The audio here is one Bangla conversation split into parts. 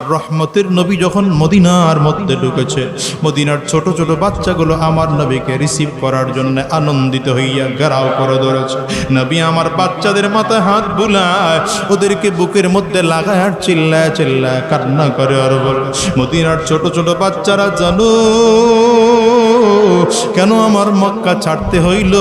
রহমতের নবী যখন মদিনার মধ্যে ঢুকেছে, মদিনার ছোট ছোট বাচ্চাগুলো আমার নবীকে রিসিভ করার জন্য আনন্দিত হইয়া গেরাও করে ধরেছে। নবী আমার বাচ্চাদের মাথায় হাত বুলায়, ওদেরকে বুকের মধ্যে লাগায় আর চিল্লায় চিল্লায় কান্না করে আর বলে, মদিনার ছোট ছোট বাচ্চারা জানো কেন আমার মক্কা ছাড়তে হইল?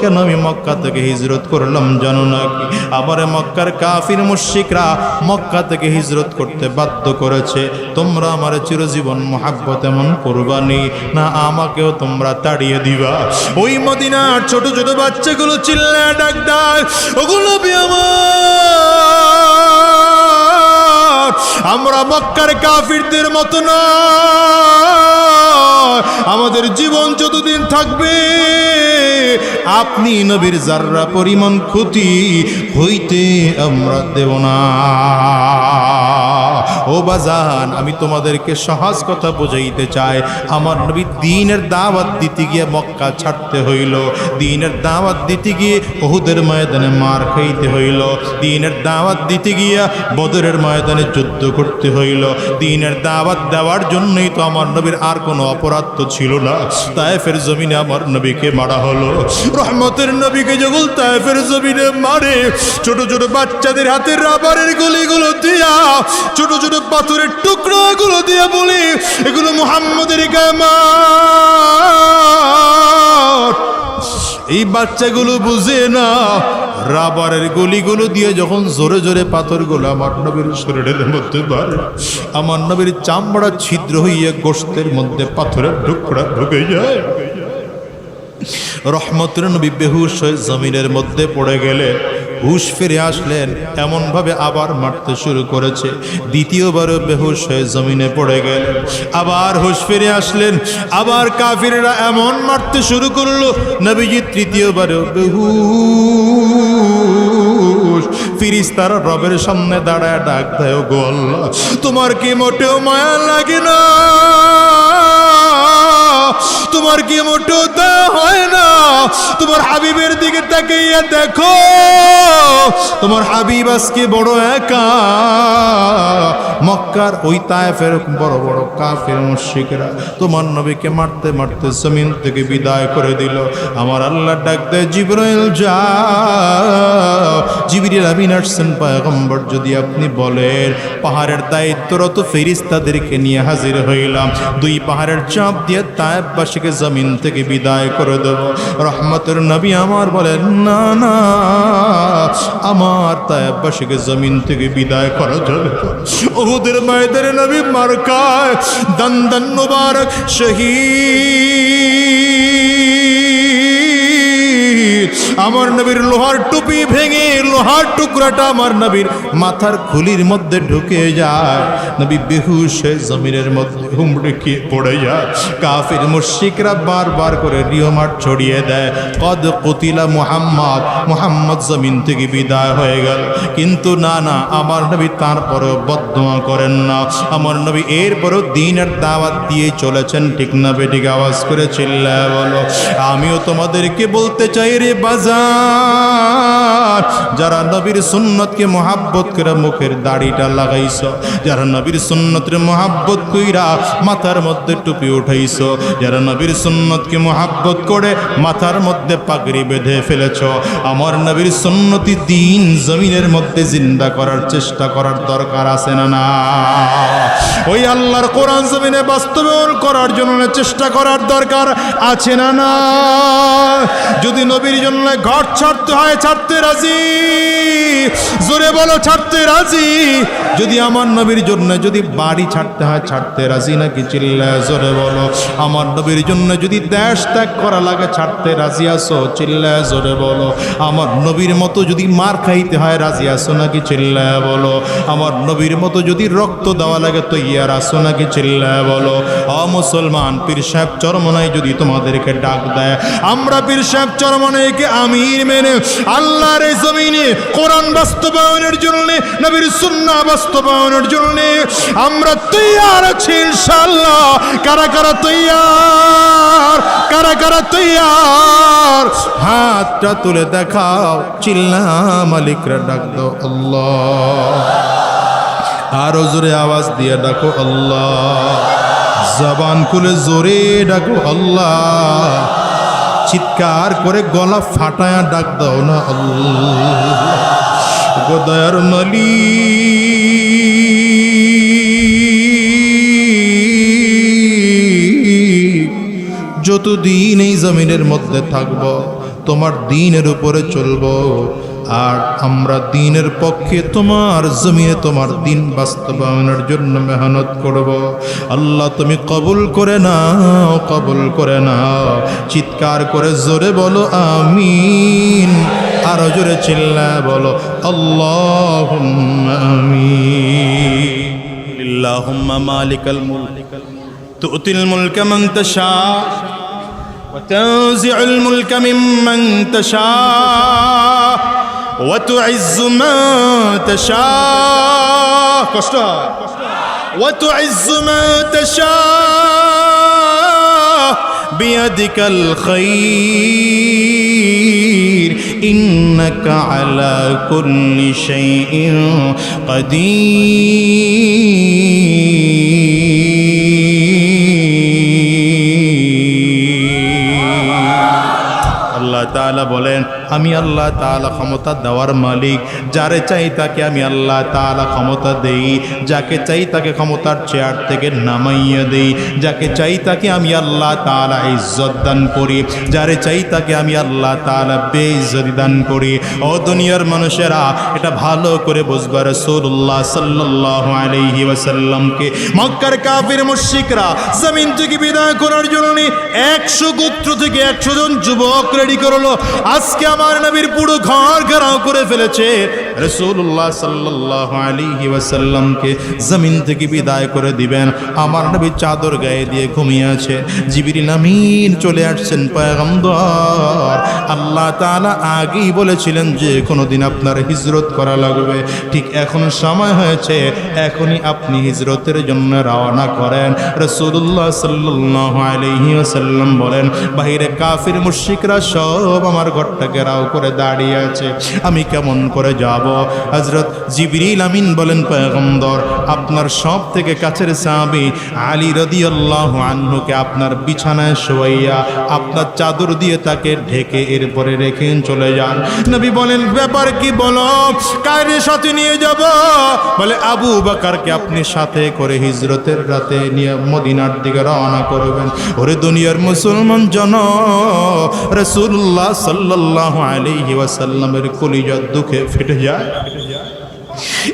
কেন আমি মক্কা থেকে হিজরত করলাম জানো নাকি? আবার মক্কার কাফির মুশিকরা মক্কা থেকে হিজরত করতে বাধ্য করেছে। তোমরা আমার চিরজীবন মহাব্বত এমন করবানি না। আমাকেও তোমরা তাড়িয়ে দিবা। ওই মদিনার ছোট ছোট বাচ্চাগুলো চিল্লা ডাক ডাক ওগুলো আমার! আমরা মক্কার কাফিরদের মতো না আমাদের জীবন যতদিন থাকবে, আপনি নবীর জাররা পরিমাণ ক্ষতি হইতে আমরা দেব না। ও বাজান, আমি তোমাদেরকে সহজ কথা বোঝাইতে চাই। আমার নবী দিনের দাওয়াত দিতে গিয়ে মক্কা ছাড়তে হইল। দিনের দাওয়াত দিতে গিয়ে ওহুদের ময়দানে মার খাইতে হইল। দিনের দাওয়াত দিতে গিয়া বদরের ময়দানে যুদ্ধ করতে হইল। দিনের দাওয়াত দেওয়ার জন্যই তো আমার নবীর আর কোনো অপরাধ তো ছিল না। তায়েফের জমিনে আমার নবীকে মারা হলো। রহমতের নবীকে যখন তায়েফের জমিনে মারে, ছোট ছোট বাচ্চাদের হাতের রাবারের গুলিগুলো দিয়া, ছোট ছোট পাথরের টুকরোগুলো দিয়া বলি, এগুলো মুহাম্মদের গামার। এই বাচ্চাগুলো বুঝে না, রাবারের গলিগুলো দিয়ে যখন জোরে জোরে পাথরগুলো আমার নবীর শরীরের মধ্যে বাড়ে, আমার নবীর চামড়া ছিদ্র হইয়া গোস্তের মধ্যে পাথরের টুকরা ঢুকে যায়। রহমতের নবী বেহুশ হয়ে জমিনের মধ্যে পড়ে গেলে হুশ ফিরে আসলেন। এমনভাবে আবার মারতে শুরু করেছে। দ্বিতীয়বারও বেহুশ হয়ে জমিনে পড়ে গেলেন আবার হুশ ফিরে আসলেন। আবার কাফিররা এমন মারতে শুরু করল। নবীজি তৃতীয়বারও বেহুশ। ফিরিস তারা রবের সামনে দাঁড়ায় ডাক দেয়, "ও গো তোমার কি মোটেও মায়া লাগে না? তোমার কি মোটেও দেওয়া হয় না? তোমার হাবিবের দিকে তাকাইয়া দেখো। তোমার হাবিব আজকে বড় একা। মক্কার ওই তায়েফের বড় বড় কাফের মুশরিকরা তোমার নবীকে মারতে মারতে জমিন থেকে বিদায় করে দিল। আমার আল্লাহ ডাক দেয় জিব্রাইল, যাও। জিবরিল আমিন আসছেন, পয়গম্বর, যদি আপনি বলেন, পাহাড়ের দায়িত্বরত ফেরিস্তাদেরকে নিয়ে হাজির হইলাম। দুই পাহাড়ের চাপ দিয়ে তায়েববাসীকে জমিন থেকে বিদায় করে দেব। রহমতের নবী আমার বলেন, না না, আমার তায়েববাসীকে জমিন থেকে বিদায় করা যাবে না। ওহুদের ময়দানে নবী মার্কায় দান দান আমার নবীর লোহার টুপি ভেঙে লোহার টুকরাটা আমার নবীর মাথার খুলির মধ্যে ঢুকে যায় নবী বেহুশ জমিনের মধ্যে খেয়ে পড়ে যায় কাফির মুশরিকরা বারবার করে রিয়মার ছড়িয়ে দেয়। কদ কতিলা মুহাম্মদ মুহাম্মদ জমিন থেকে বিদায় হয়ে গেল। কিন্তু না না, আমার নবী তারপরেও বদমা করেন না। আমার নবী এরপরও দিনের দাওয়াত দিয়ে চলেছেন। ঠিক না বেটিক আওয়াজ করে চিল্লায় বলো, আমিও তোমাদেরকে বলতে চাই রে বাজার। যারা নবীর সুন্নতকে মহাব্বত করে মুখের দাড়িটা লাগাইছ, যারা নবীর সুন্নতের মহাব্বত কইরা মাথার মধ্যে টুপি উঠাইছ। যারা নবীর সুন্নতকে মহাব্বত করে মাথার মধ্যে পাগড়ি বেঁধে ফেলেছ, আমার নবীর সুন্নতি দিন জমিনের মধ্যে জিন্দা করার চেষ্টা করার দরকার আছে না না? ওই আল্লাহর কোরআন জমিনে বাস্তবায়ন করার জন্য চেষ্টা করার দরকার আছে না না? যদি নবীর জন্য ঘর ছাড়তে হয়, ছাড়তে রাজি? জোরে বলো, ছাড়তে রাজি? যদি আমার নবীর জন্য যদি বাড়ি ছাড়তে হয়, ছাড়তে রাজি নাকি চিল্লায় জোরে বলো? আমার নবীর জন্য যদি দেশ ত্যাগ করা লাগে, ছাড়তে রাজি আসো চিল্লায় জোরে বলো। আমার নবীর মতো যদি মার খাইতে হয়, রাজি আসো নাকি? চিল্লায় বলো। আমার নবীর মতো যদি রক্ত দেওয়া লাগে তো ইয়ার আসো নাকি? চিল্লায় বলো। অ মুসলমান, পীর সাহেব চরমনাই যদি তোমাদেরকে ডাক দেয়, আমরা পীর সাহেব চরমনাইকে আমির মেনে আল্লাহর জমিনে, কোরআন বাস্তবায়নের জন্য, নবীর সুন্না বাস্তবায়নের জন্য আমরা তৈয়ার আছি ইনশাআল্লাহ। কারা কারা তৈয়ার? কারা কারা তৈয়ার? হাতটা তুলে দেখাও। চিল্লা মালিকরা ডাক দাও আল্লাহ। আরও জোরে আওয়াজ দিয়ে ডাকো আল্লাহ। জবান খুলে জোরে ডাকো আল্লাহ। চিৎকার করে গলা ফাটায়া ডাক দাও না আল্লাহ। গোদয়ার মালিক। যতদিন এই জমিনের মধ্যে থাকব, তোমার দিনের উপরে চলব। আর আমরা দিনের পক্ষে তোমার জমিয়ে তোমার দিন বাস্তবায়নের জন্য মেহনত করব। আল্লাহ, তুমি কবুল করে নাও, কবুল করে নাও। চিৎকার করে জোরে বলো, আমিন। আরও জোরে চিল্লা বলো আল্লাহ আমিন। মালিকাল মুল তুতিল মুল কেমন তা وتنزع الملك ممن تشاء وتعز من تشاء কষ্ট হয়। وتعز من تشاء بيدك الخير إنك على كل شيء قدير তাআলা বলেন, আমি আল্লাহ তাআলা ক্ষমতা দেওয়ার মালিক। যারে চাই তাকে আমি আল্লাহ তাআলা ক্ষমতা দেই। যাকে চাই তাকে ক্ষমতার চেয়ার থেকে নামাইয়া দেই। যাকে চাই তাকে আমি আল্লাহ তাআলা ইজ্জত দান করি। যারে চাই তাকে আমি আল্লাহ তাআলা বেইজ্জতি দান করি। ও দুনিয়ার মানুষেরা, এটা ভালো করে বুঝবার রাসূলুল্লাহ সাল্লাল্লাহু আলাইহি ওয়াসাল্লামকে। মক্কার কাফির মুশরিকরা জমিন থেকে বিদায় করার জন্য একশো গোত্র থেকে একশো জন যুবক রেডি করল আজকে আমার নবীর পুরো ঘর ঘেরাও করে ফেলেছে। রসুল্লাহ সাল্লাহ আলিহি ওয়াসাল্লামকে জমিন থেকে বিদায় করে দিবেন। আমার নবী চাদর গায়ে দিয়ে ঘুমিয়ে আছে। জিবিরিল আমিন চলে আসছেন পয়গম্বর। আল্লাহ তাআলা আগেই বলেছিলেন যে, কোনোদিন আপনার হিজরত করা লাগবে। ঠিক এখন সময় হয়েছে, এখনই আপনি হিজরতের জন্য রওনা করেন। রসুল্লাহ সাল্লাহ আলহি আসাল্লাম বলেন, বাহিরে কাফির মুশিকরা সব আমার ঘরটা ঘেরাও করে দাঁড়িয়ে আছে। আমি কেমন করে যাব? হজরত জিবরিল আমিন বলেন, পয়গম্বর, আপনার সব থেকে কাছের সাহাবি আলী রদি আল্লাহ আনহুকে আপনার বিছানায় শোয়াইয়া আপনার চাদর দিয়ে তাকে ঢেকে এরপরে রেখে চলে যান। নবী বলেন, ব্যাপার কি বলো? কারে সাথে নিয়ে যাব? বলে, আবু বাকারকে আপনি সাথে করে হিজরতের রাতে নিয়ে মদিনার দিকে রওনা করবেন। ওরে দুনিয়ার মুসলমান জন রসুল্লাহ সাল্লাহ আলাইহি ওয়াসাল্লামের কলিজার দুঃখে ফেটে যায়।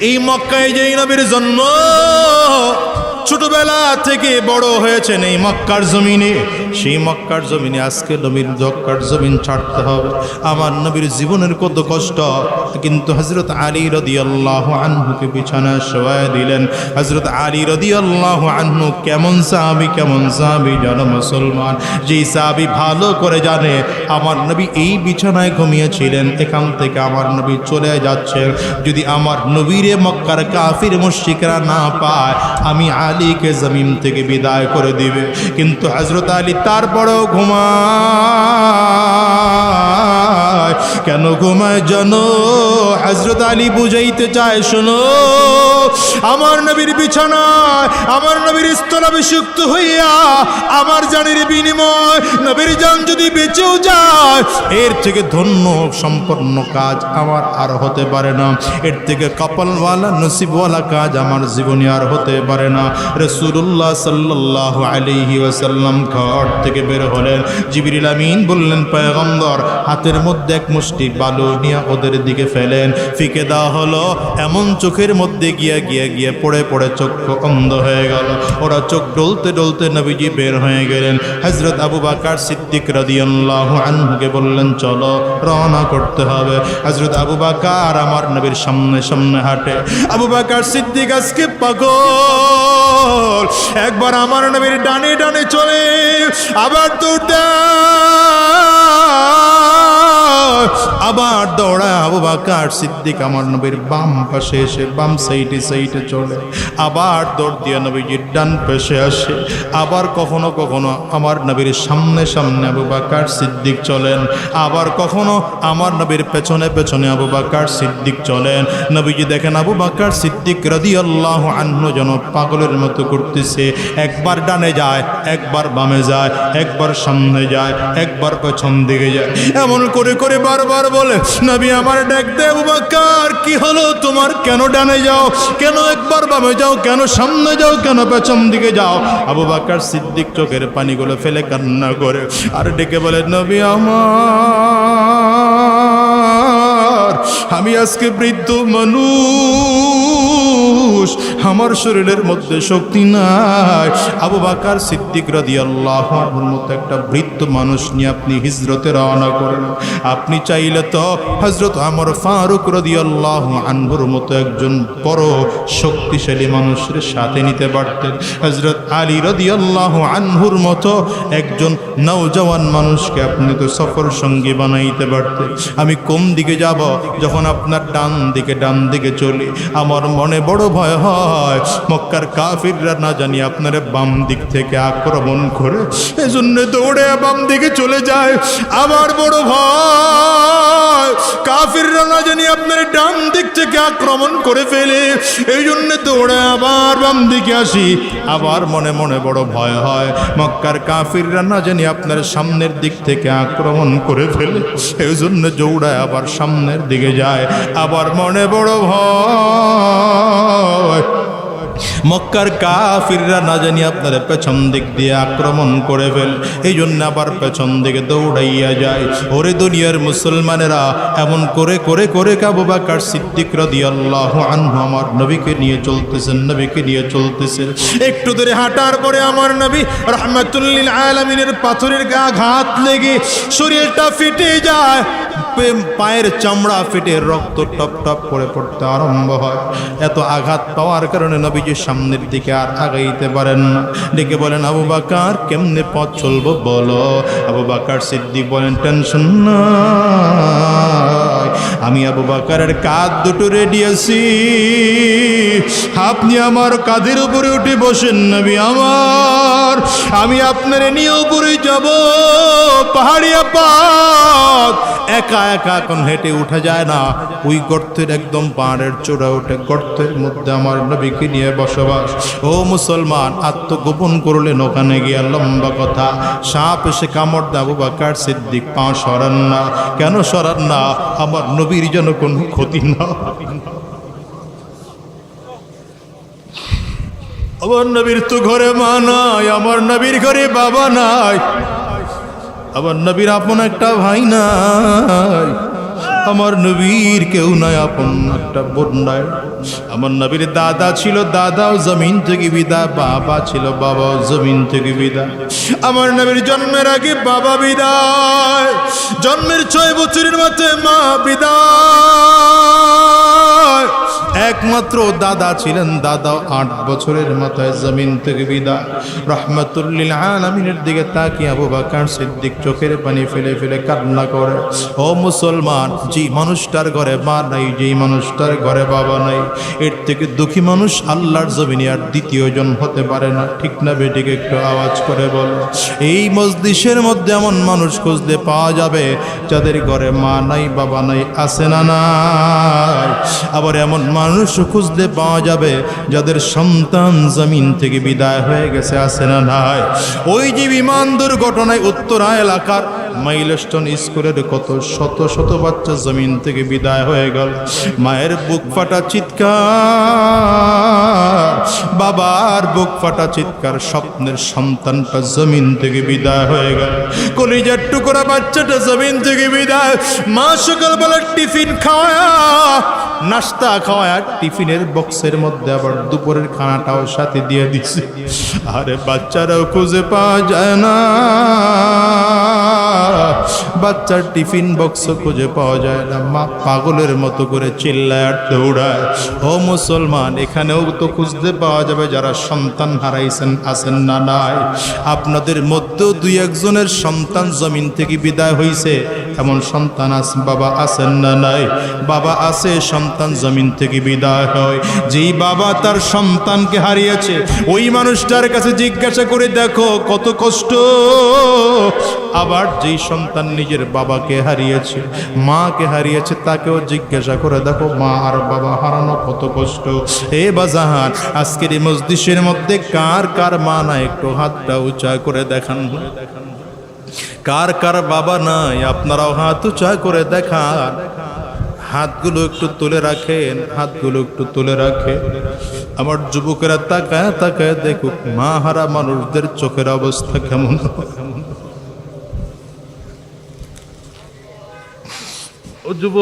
এই মক্কায় যেই নবীর জন্ম ছোটবেলা থেকে বড় হয়েছেন এই মক্কার জমিনে। সেই মক্কার জমিনে আজকে নবীর মক্কার জমিন ছাড়তে হবে। আমার নবীর জীবনের কত কষ্ট। কিন্তু হজরত আলী রদি আল্লাহ আনহুকে বিছানায় শোয়ায় দিলেন হজরত আলী রদি আল্লাহ আনহু কেমন সাহাবি কেমন সাহাবি জন মুসলমান। যেই সাহাবি ভালো করে জানে, আমার নবী এই বিছানায় ঘুমিয়েছিলেন, এখান থেকে আমার নবী চলে যাচ্ছেন। যদি আমার নবীরে মক্কার কাফির মুশিকরা না পায়, আমি আলীকে জমিন থেকে বিদায় করে দিবে। কিন্তু হজরত আলী তারপরেও ঘুমায় কেন ঘুমায় জানো? হজরত আলী বুঝাইতে চায়, শোনো। আমার নবীর বিছানায়, আমার নবীর স্থলাভিষিক্ত হইয়া আমার জানের বিনিময়, নবীর জান যদি বেঁচেও যায়, এর থেকে ধন্য সম্পন্ন কাজ আমার আর হতে পারে না। এর থেকে কপালওয়ালা, নসিবওয়ালা কাজ আমার জীবনে আর হতে পারে না। রসুল্লাহ সাল্লাহ আলিহি ওয়াসাল্লাম ঘর থেকে বের হলেন। জিবিরিল আমিন বললেন, পয়গম্বর, হাতের মধ্যে এক মুষ্টি বালু নিয়ে ওদের দিকে ফেলেন। ফিকে দেওয়া হলো, এমন চোখের মধ্যে গিয়া গিয়া গিয়ে পড়ে পড়ে চক্ষু অন্ধ হয়ে গেল। ওরা চোখ ডলতে ডলতে নবীজি বের হয়ে গেলেন। হজরত আবু বাকার সিদ্দিক রাদিয়াল্লাহ আনহুকে বললেন, চলো, রওনা করতে হবে। হজরত আবু বাকার আমার নবীর সামনে সামনে হাঁটে। আবু বাকার সিদ্দিক, আজকে পাগল, একবার আমার নবীর ডানে ডানে চলে, আবার দেয় আবার দৌড়ায় আবু বাকার সিদ্দিক আমার নবীর বাম পাশে এসে, বাম সাইডে সাইডে চলে। আবার দৌড় দিয়ে নবীজির ডান পাশে আসে। আবার কখনো কখনো আমার নবীর সামনে সামনে আবু বাকার সিদ্দিক চলেন। আবার কখনো আমার নবীর পেছনে পেছনে আবু বাকার সিদ্দিক চলেন। নবীজি দেখেন আবু বাকার সিদ্দিক রদি আল্লাহ আন্ন যেন পাগলের মতো করতেছে। একবার ডানে যায়, একবার বামে যায়, একবার সামনে যায়, একবার পেছন দিকে যায়। এমন করে করে বারবার বলে, নবী আমার ডাক দেব বাকার, কি হলো তোমার? কেন ডানে যাও? কেন একবার বামে যাও? কেন সামনে যাও? কেন পেছন দিকে যাও? আবু বাকার সিদ্দিক চোখের পানিগুলো ফেলে কান্না করে, আর ডেকে বলে, নবী আমার, আমি আজকে বৃদ্ধ মানুষ। আমার শরীরের মধ্যে শক্তি নাই। আবু বাকার সিদ্দিক রাদি আল্লাহ মতো একটা বৃত্ত মানুষ নিয়ে আপনি হিজরতে রওনা করেন আপনি চাইলে তো হজরত আমার ফারুক রদি আল্লাহ আনহুর মতো একজন বড় শক্তিশালী মানুষের সাথে নিতে পারতেন। হজরত আলী আল্লাহ আনহুর মতো একজন নৌজওয়ান মানুষকে আপনি তো সফর সঙ্গী বানাইতে পারতেন। আমি কোন দিকে যাব? যখন আপনার ডান দিকে ডান দিকে চলি। আমার মনে বড় ভয় হয়। মক্কার কাফিররা না জানি আপনার বাম দিক থেকে আক্রমণ করে এজন্য দৌড়ে বাম দিকে চলে যায়। আবার বড় ভয় কাফিররা না জানি আপনার ডান দিক থেকে আক্রমণ করে ফেলে। এই জন্য দৌড়ে আবার বাম দিকে আসি। আবার মনে মনে বড় ভয় হয়, মক্কার কাফিররা না জানি আপনার সামনের দিক থেকে আক্রমণ করে ফেলে। এই জন্য দৌড়ায় আবার সামনের দিকে যায়। আবার মনে বড় ভয় মক্কার কাফিররা না জানি আপনার পেছন দিক দিয়ে আক্রমণ করে ফেল এই জন্য আবার পেছন দিকে দৌড়াইয়া যায়। ওরে দুনিয়ার মুসলমানেরা, এমন করে করে করে কাবু বাকার সিদ্দিক রদি আল্লাহ আনহু আমার নবীকে নিয়ে চলতেছেন, নবীকে নিয়ে চলতেছেন। একটু দূরে হাঁটার পরে আমার নবী রহমাতুল্লিল আলমিনের পাথরের গা ঘাত লেগে শরীরটা ফেটে যায়। পায়ের চামড়া ফেটে রক্ত টপ টপ করে পড়তে আরম্ভ হয়। এত আঘাত পাওয়ার কারণে নবীজি সামনের দিকে আর আগাইতে পারেন না। ডেকে বলেন, আবু বাকার, কেমনে পথ চলবো বলো? আবু বাকার সিদ্দিক বলেন, টেনশন নাই আমি আবু বাকারের কাঁধ দুটো রেডি আছি। আপনি আমার কাঁধের উপরে উঠে বসেন নবী আমার। আমি আপনার নিয়ে উপরে যাব। পাহাড়িয়া পাত একা একা এখন হেঁটে উঠা যায় না। ওই গর্তের একদম পাহাড়ের চূড়া উঠে গর্তের মধ্যে আমার নবীকে নিয়ে বসবাস। ও মুসলমান, আত্মগোপন করলেন ওখানে গিয়া লম্বা কথা। সাপ এসে কামড় দেবো বা কার সিদ্দিক পা সরান না। কেন সরান না? আমার নবীর যেন কোনো ক্ষতি না। আমার নবীর তো ঘরে মা নাই, আমার নবীর ঘরে বাবা নাই আমার নবীর আপন একটা ভাই নাই আমার নবীর কেউ নাই আপন একটা বোন নাই আমার নবীর দাদা ছিল, দাদাও জমিন থেকে বিদা, বাবা ছিল, বাবাও জমিন থেকে বিদা। আমার নবীর জন্মের আগে বাবা বিদায়, জন্মের ছয় বছরের মাথায় মা বিদায়। একমাত্র দাদা ছিলেন দাদা আট বছরের মাথায় জমিন থেকে বিদা। রহমতুল্লিল আলমিনের দিকে তাকিয়ে আবু বাকার সিদ্দিক চোখের পানি ফেলে ফেলে কান্না করে, ও মুসলমান যে মানুষটার ঘরে মা নাই, যেই মানুষটার ঘরে বাবা নাই, এর থেকে দুঃখী মানুষ আল্লাহর জমিনে আর দ্বিতীয় জন হতে পারে না। ঠিক না বেটিকে একটু আওয়াজ করে বলো। এই মজলিসের মধ্যে এমন মানুষ খুঁজতে পাওয়া যাবে যাদের ঘরে মা নাই, বাবা নাই, আছে না আবার এমন মানুষ খুঁজতে পাওয়া যাবে যাদের সন্তান জমিন থেকে বিদায় হয়ে গেছে, আছে না নাই। ওই যে বিমান দুর্ঘটনায় উত্তরা এলাকার মাইলস্টোন স্কুলের কত শত শত বাচ্চা জমিন থেকে বিদায় হয়ে গেল। মায়ের বুক ফাটা চিৎকার, বাবার বুক ফাটা চিৎকার, স্বপ্নের সন্তানটা জমিন থেকে বিদায় হয়ে গেল। কলিজার টুকরা বাচ্চাটা জমিন থেকে বিদায়, মা সকালবেলা টিফিন খাওয়া নাস্তা খাওয়া টিফিনের বক্সের মধ্যে আবার দুপুরের খানাটাও সাথে দিয়ে দিছে আরে বাচ্চারাও খুঁজে পাওয়া যায় না। বাচ্চার টিফিন বক্স খুঁজে পাওয়া যায় না। মা পাগলের মতো করে চিল্লায় দৌড়ায়। ও মুসলমান, এখানেও তো খুঁজতে পাওয়া যাবে যারা সন্তান হারাইছেন, আছেন না নাই। আপনাদের মধ্যেও দুই একজনের সন্তান জমিন থেকে বিদায় হয়েছে এমন সন্তান আস, বাবা আছেন না নাই? বাবা আছে, সন্তান জমিন থেকে বিদায় হয়। যেই বাবা তার সন্তানকে হারিয়েছে, ওই মানুষটার কাছে জিজ্ঞাসা করে দেখো কত কষ্ট। আবার যেই সন্তান নিজের বাবাকে হারিয়েছে, মাকে হারিয়েছে, তাকেও জিজ্ঞাসা করে দেখো, মা আর বাবা হারানো কত কষ্ট। হে বাজাহান, আজকের এই মসজিষের মধ্যে কার কার মা না? একটু হাতটা উঁচা করে দেখান দেখান। কার কার বাবা নাই, আপনারাও হাত উঁচা করে দেখান। হাতগুলো একটু তুলে রাখেন, হাতগুলো একটু তুলে রাখে আমার যুবকেরা তাকায় তাকায় দেখুক মা হারা মানুষদের চোখের অবস্থা কেমন। ও যুব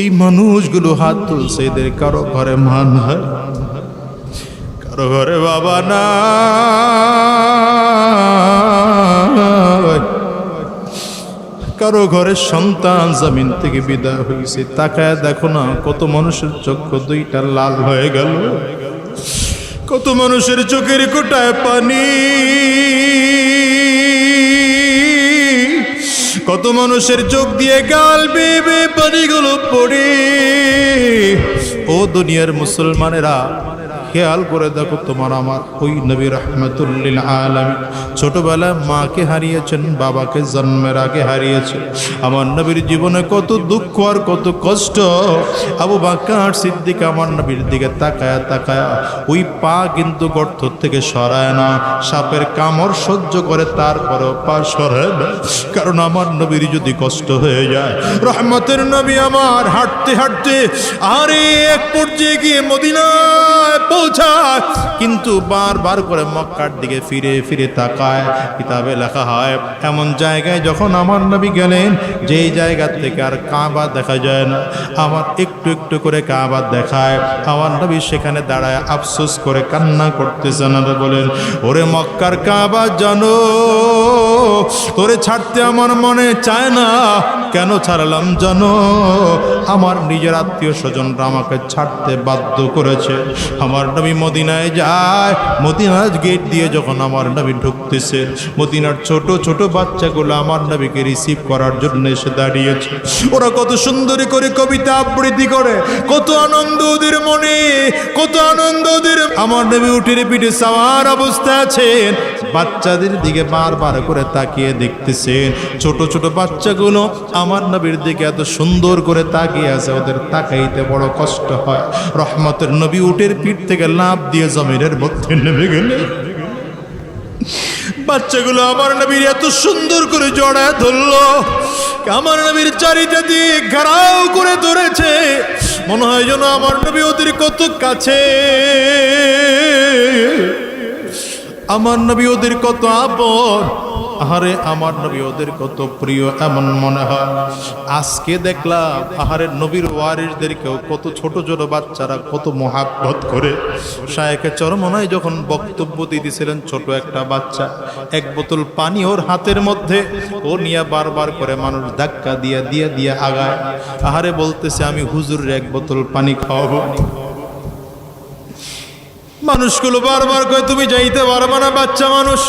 এই মানুষগুলো হাত তুলছে, এদের কারও ঘরে মান হয় কারও ঘরে বাবা না। কারও ঘরের সন্তান জমিন থেকে বিদায় হয়েছে তাকায় দেখো না কত মানুষের চক্ষু দুইটা লাল হয়ে গেল। কত মানুষের চোখের কোটায় পানি। কত মানুষের চোখ দিয়ে গাল বেবে পানিগুলো পড়ে। ও দুনিয়ার মুসলমানেরা, খেয়াল করে দেখো তোমার আমার। ওই নবী রহমতুল্লিল আলমী ছোটবেলায় মাকে হারিয়েছেন, বাবাকে জন্মের আগে হারিয়েছে আমার নবীর জীবনে কত দুঃখ আর কত কষ্ট। আবু বাক্কার সিদ্দিক আমার নবীর দিকে তাকায়া তাকায়া ওই পা কিন্তু গর্ত থেকে সরায় না। সাপের কামড় সহ্য করে তারপরেও পা সরায় না। কারণ আমার নবীর যদি কষ্ট হয়ে যায়, রহমতের নবী আমার হাঁটতে হাঁটতে আরে এক পর্যায়ে গিয়ে মদিনায় পৌঁছায়, কিন্তু বারবার করে মক্কার দিকে ফিরে ফিরে তাকায়। কিতাবে লেখা হয়, এমন জায়গায় যখন আমার নবী গেলেন, যেই জায়গা থেকে আর কাবা দেখা যায় না। আমার একটু একটু করে কাবা দেখায়। আমার নবী সেখানে দাঁড়ায়, আফসোস করে কান্না করতেছেন আর বলেন, ওরে মক্কার কাবা জানো, তোরে ছাড়তে আমার মনে চায় না। কেন ছাড়লাম জানো? আমার নিজের আত্মীয় স্বজনরা আমাকে ছাড়তে বাধ্য করেছে। আমার নবী মদিনায় যায়। মদিনার গেট দিয়ে যখন আমার নবী ঢুকতেছে, মদিনার ছোট ছোট বাচ্চাগুলো আমার নবীকে রিসিভ করার জন্য এসে দাঁড়িয়েছে। ওরা কত সুন্দরী করে কবিতা আবৃত্তি করে, কত আনন্দ ওদের মনে, কত আনন্দ ওদের আমার নবী উঠে পিঠে সাওয়ার অবস্থা আছেন। বাচ্চাদের দিকে বারবার করে তাকিয়ে দেখতেছেন। ছোট ছোট বাচ্চাগুলো আমার নবীর দিকে এত সুন্দর করে তাকিয়ে আছে, ওদের তাকাইতে বড় কষ্ট হয়। রহমতের নবী উটের পিঠ থেকে লাভ দিয়ে জমিনের মধ্যে নেমে গেলে বাচ্চাগুলো আমার নবীর এত সুন্দর করে জড়ায় ধরলো। আমার নবীর চারিটা দিয়ে ঘেরাও করে ধরেছে। মনে হয় যেন আমার নবী ওদের কত কাছে। আমার নবী ওদের কত আপন। আহারে আমার নবী ওদের কত প্রিয়, এমন মনে হয়। আজকে দেখলাম আহারে নবীর ওয়ারিসদেরকেও কত ছোট ছোট বাচ্চারা কত মহাব্বত করে। শায়েখে চরমনায় যখন বক্তব্য দিয়েছিলেন ছোট একটা বাচ্চা, এক বোতল পানি ওর হাতের মধ্যে, ও নিয়ে বারবার করে মানুষ ধাক্কা দিয়া দিয়া দিয়া আগায়। আহারে বলতেছে, আমি হুজুরের এক বোতল পানি খাওয়াবো। মানুষগুলো বারবার করে তুমি যাইতে পারবে না, বাচ্চা মানুষ।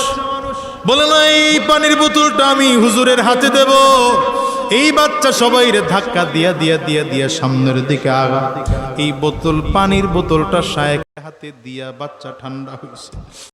বলে না, এই পানির বোতলটা আমি হুজুরের হাতে দেব। এই বাচ্চা সবাই রে ধাক্কা দিয়া দিয়া দিয়া দিয়া সামনের দিকে আগা। এই বোতল, পানির বোতলটা শায়েক হাতে দিয়া বাচ্চা ঠান্ডা হয়েছে